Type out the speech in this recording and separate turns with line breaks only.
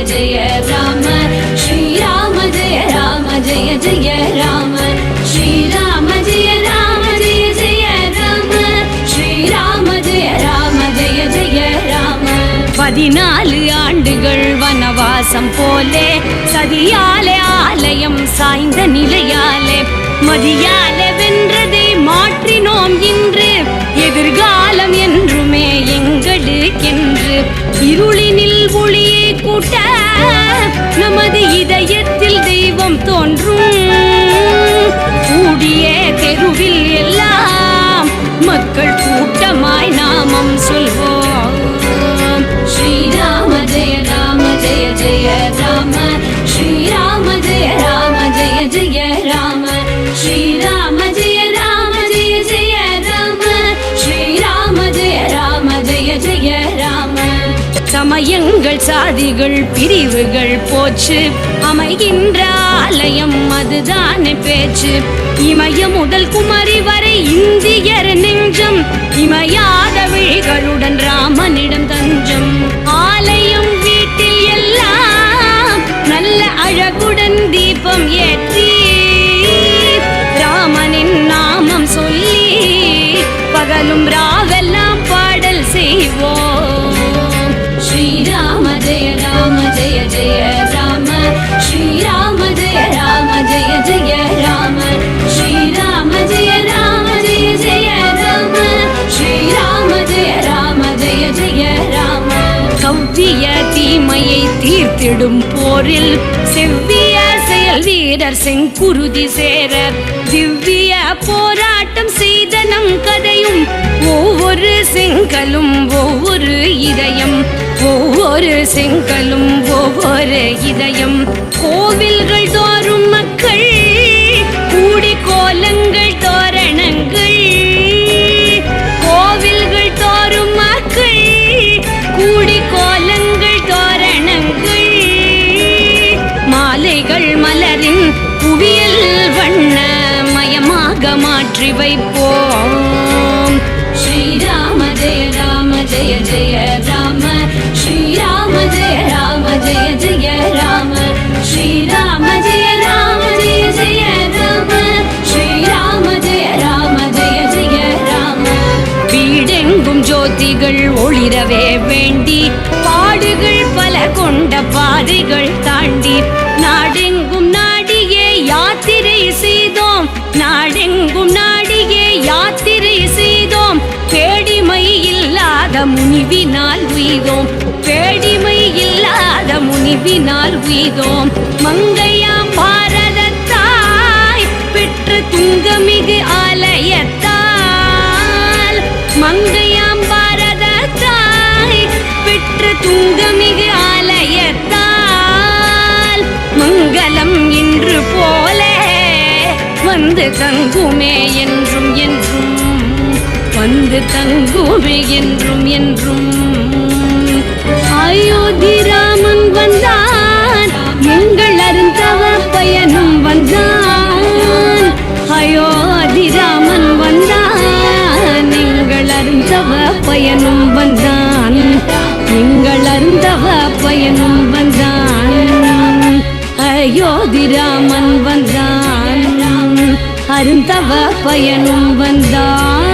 ராம ஜெய ஜெய ராம ஸ்ரீராம ஜெய ராம ஜெய ஜெய ராம ஸ்ரீராம ஜெய ராம ஜெய ஜெய ராம ஸ்ரீராம ஜெய ராம ஜெய ஜெய ராம பதினாலு ஆண்டுகள் வனவாசம் போலே சதியாலே ஆலயம் சாய்ந்த நிலையாலே மதியாலே வென்றதை மாற்றினோம் இன்று. எதிர்கால இருளினில் ஒளியை கூட்ட நமது இதயத்தில் தெய்வம் தோன்றும். கூடிய தெருவில் எல்லாம் மக்கள் கூட்டமாய் நாமம் சொல்வோம். சமயங்கள் சாதிகள் பிரிவுகள் போச்சு. அமைகின்ற ஆலயம் அதுதானே பேச்சு. இமய முதல் குமரி வரை இந்தியர் நெஞ்சம். இமையாத விழிகளுடன் ராமனிடம் தஞ்சம். ஆலயம் வீட்டில் எல்லாம் நல்ல அழகுடன் தீபம் ஏற்றி தீர்த்திடும் போரில் செவ்விய செயல் வீரர் செங்குருதி சேர திவ்ய போராட்டம் செய்த நம் கதையும் ஒவ்வொரு செங்கலும் ஒவ்வொரு இதயம் ஒவ்வொரு செங்கலும் ஒவ்வொரு இதயம். கோவில் மாற்றி வைப்போம் ஸ்ரீராம ஜெய ராம ஜெய ஜெய ராம. ஸ்ரீராம ஜெய ராம ஜெய ஜெய ராம. ஸ்ரீராம ஜெய ராம ஜெய ஜெய ராம. ஸ்ரீராம ஜெய ராம ஜெய ஜெய ராம. வீடெங்கும் ஜோதிகள் ஒளிரவே வேண்டி பாடுகள் பல கொண்ட பாதைகள் தாண்டி நாடெங்கும் இல்லாத முனிவினால் உய்தோம். பேடிமை இல்லாத முனிவினால் உய்தோம். மங்கையாம் பாரதத்தாய் பெற்று துங்கமிகு ஆலயத்தால். மங்கையாம் பாரதத்தாய் பெற்று துங்கமிகு ஆலயத்தால். மங்களம் இன்று போலே வந்து தங்குமே என்றும் என்றும். வந்து தங்குமே என்றும் என்றும். அயோத்தி ராமன் வந்தான் எங்கள் அருந்தவ பயனும் வந்தான். அயோத்தி ராமன் வந்தான் எங்கள் அருந்தவ பயனும் வந்தான். எங்கள் அருந்தவ பயனும் வந்தான். அயோத்தி ராமன் வந்தான் அருந்தவ பயனும் வந்தான்.